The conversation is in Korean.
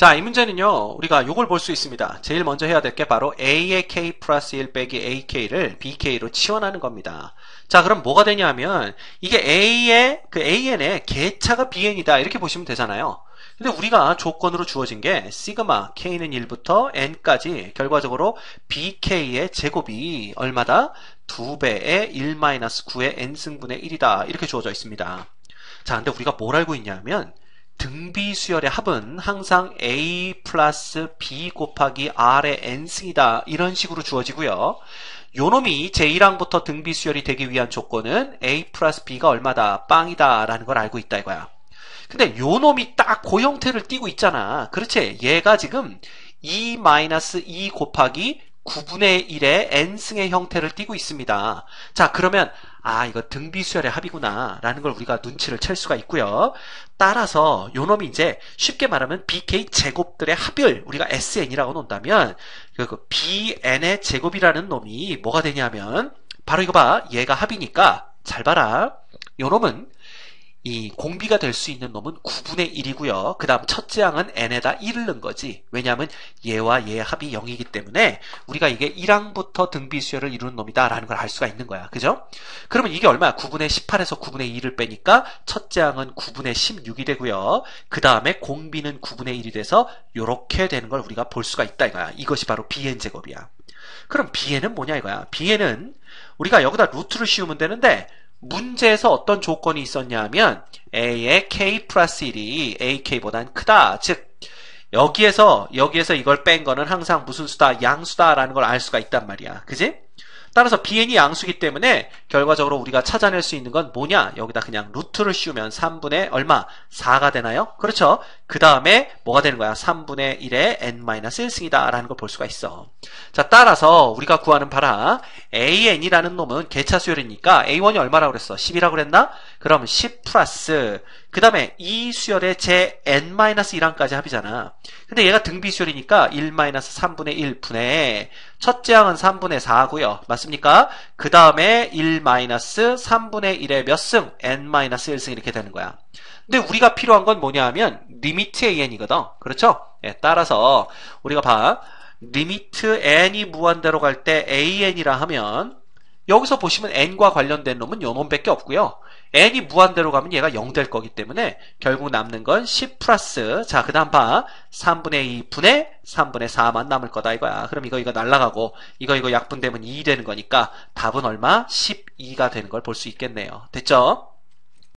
자, 이 문제는요, 우리가 요걸 볼 수 있습니다. 제일 먼저 해야 될 게 바로 a의 k 플러스 1 빼기 ak를 bk로 치환하는 겁니다. 자, 그럼 뭐가 되냐면, 이게 a의, 그 an의 개차가 bn이다. 이렇게 보시면 되잖아요. 근데 우리가 조건으로 주어진 게, 시그마, k는 1부터 n까지 결과적으로 bk의 제곱이 얼마다? 2배의 1-9의 n승분의 1이다. 이렇게 주어져 있습니다. 자, 근데 우리가 뭘 알고 있냐면, 등비수열의 합은 항상 a 플러스 b 곱하기 r의 n승이다. 이런 식으로 주어지고요. 요놈이 제1항부터 등비수열이 되기 위한 조건은 a 플러스 b가 얼마다? 빵이다. 라는 걸 알고 있다 이거야. 근데 요놈이 딱 그 형태를 띠고 있잖아. 그렇지? 얘가 지금 2 마이너스 2 곱하기 9분의 1의 n승의 형태를 띠고 있습니다. 자, 그러면 아, 이거 등비수열의 합이구나 라는 걸 우리가 눈치를 챌 수가 있고요. 따라서 요놈이 이제 쉽게 말하면 bk 제곱들의 합을 우리가 sn이라고 놓는다면 그 bn의 제곱이라는 놈이 뭐가 되냐면 바로 이거 봐. 얘가 합이니까 잘 봐라. 요놈은 이 공비가 될 수 있는 놈은 9분의 1이고요. 그 다음 첫째 항은 n에다 1을 넣은 거지. 왜냐하면 얘와 얘의 합이 0이기 때문에 우리가 이게 1항부터 등비수열을 이루는 놈이다 라는 걸 알 수가 있는 거야. 그죠? 그러면 이게 얼마야? 9분의 18에서 9분의 2를 빼니까 첫째 항은 9분의 16이 되고요. 그 다음에 공비는 9분의 1이 돼서 이렇게 되는 걸 우리가 볼 수가 있다 이거야. 이것이 바로 bn제곱이야. 그럼 bn은 뭐냐 이거야. bn은 우리가 여기다 루트를 씌우면 되는데 문제에서 어떤 조건이 있었냐 하면 a의 k 플러스 1이 ak보단 크다. 즉 여기에서 여기에서 이걸 뺀 거는 항상 무슨 수다? 양수다라는 걸 알 수가 있단 말이야. 그지? 따라서 bn이 양수기 때문에 결과적으로 우리가 찾아낼 수 있는 건 뭐냐? 여기다 그냥 루트를 씌우면 3분의 얼마? 4가 되나요? 그렇죠? 그 다음에 뭐가 되는 거야? 3분의 1의 n-1승이다 라는 걸 볼 수가 있어. 자, 따라서 우리가 구하는 바라 an이라는 놈은 개차 수열이니까 a1이 얼마라고 그랬어? 10이라고 그랬나? 그럼 10 플러스 그 다음에 이 수열의 제 n-1항까지 합이잖아. 근데 얘가 등비 수열이니까 1-3분의 1분의 첫째 항은 3분의 4고요. 맞습니까? 그 다음에 1-3분의 1의 몇 승? n-1승 이렇게 되는 거야. 근데 우리가 필요한 건 뭐냐 하면 리미트 an이거든. 그렇죠? 예, 따라서 우리가 봐. 리미트 n이 무한대로 갈 때 an이라 하면 여기서 보시면 n과 관련된 놈은 요 놈밖에 없고요. n이 무한대로 가면 얘가 0 될 거기 때문에 결국 남는 건 10 플러스 자 그 다음 봐 3분의 2 분의 3분의 4만 남을 거다 이거야 그럼 이거 이거 날라가고 이거 이거 약분되면 2 되는 거니까 답은 얼마? 12가 되는 걸 볼 수 있겠네요 됐죠?